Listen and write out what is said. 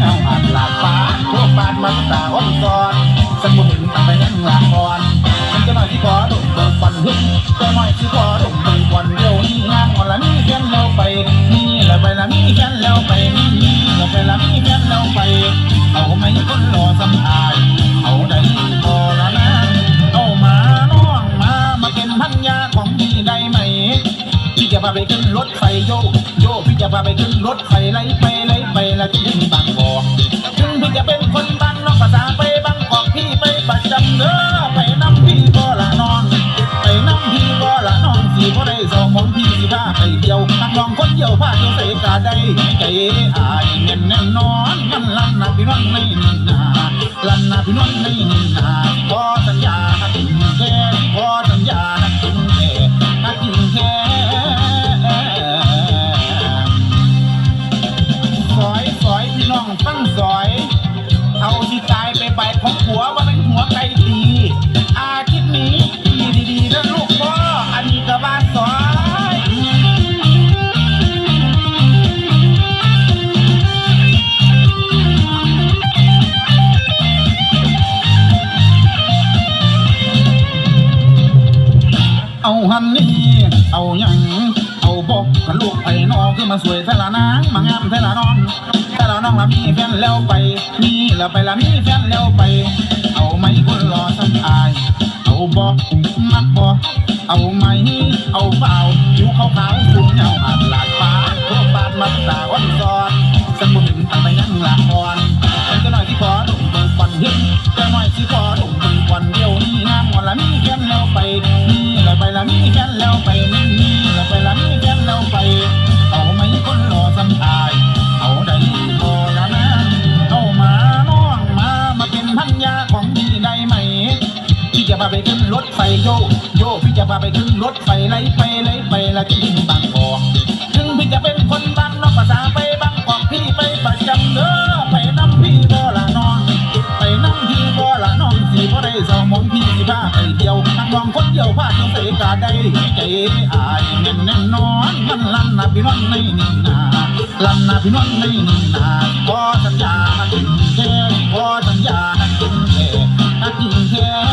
แนวอ่านหลากฟ้าพวกบานมันตาอ้อนซอนสมุนตั้งไปยังหลากอ่อนฉันจะน้อยที่ขอดมเบิกควันหึ่งจะน้อยที่ขอดมเบิกควันเดียวนี้งานอ่อนละมีแค่แล้วไปนี่ละไปละมีแค่แล้วไปนี่ละไปละมีแค่แล้วไปเอาไม่คนรอสำอายเอาได้พอละนะเอามาน้องมามาเป็นพันยาของพี่ได้ไหมพี่จะพาไปขึ้นรถไฟโยก โยกพี่จะพาไปขึ้นรถไฟไล่ไปไล่ไปแล้วที่ถึงบางกอกถึงพี่จะเป็นคนบางนอกภาษาไปบางกอกพี่ไปประจำเด้อไปน้ำพี่ก็ละนอน ไปน้ำพี่ก็ละนอนสีก็ได้สองของพี่สิพาไปเดียวนักลองคนเดียวพาเดียวใส่กาได้ใจอายเงินแน่นอนมันลั่นนะพี่น้องในนี่นาลั่นนะพี่น้องในนี่นาขอสัญญาถึงแค่ขอสัญญา เอาหันนี่เอาหยังเอาบอกกับลูกไผ่นอกคือมาสวยแต่ละนางมางามแต่ละน้องแต่ละน้องละมีแฟนแล้วไปนี่ละไปละมีแฟนแล้วไป เอาไหมคนรอสัมอาย เอาบอกมักบอกเอาไหมเอาเปล่าผิวขาวขาวๆสูงเงาอาจหลากฟ้าพวกบาดมักตาอ่อนซ้อนสมุนตั้งไป พาไปขึ้นรถไฟโยโยพี่จะพาไปขึ้นรถไฟไล่ไปไล่ไปละที่ถึงบางกอกถึงพี่จะเป็นคนบางนอกภาษาไปบางกอกพี่ไปประจำเด้อไปน้ำพี่บ่ละนองไปน้ำพี่บ่ละนองสีบ่ได้สมองพี่สิพาไปเที่ยวนักลองคนเดียวพาเที่ยวใส่กาได้ใจอายแน่นแน่นอนมันลั่นนะพี่น้องในนี่นาลั่นนะพี่น้องในนี่นาขอสัญญาถึงแค่ขอสัญญาถึงแค่ถึงแค่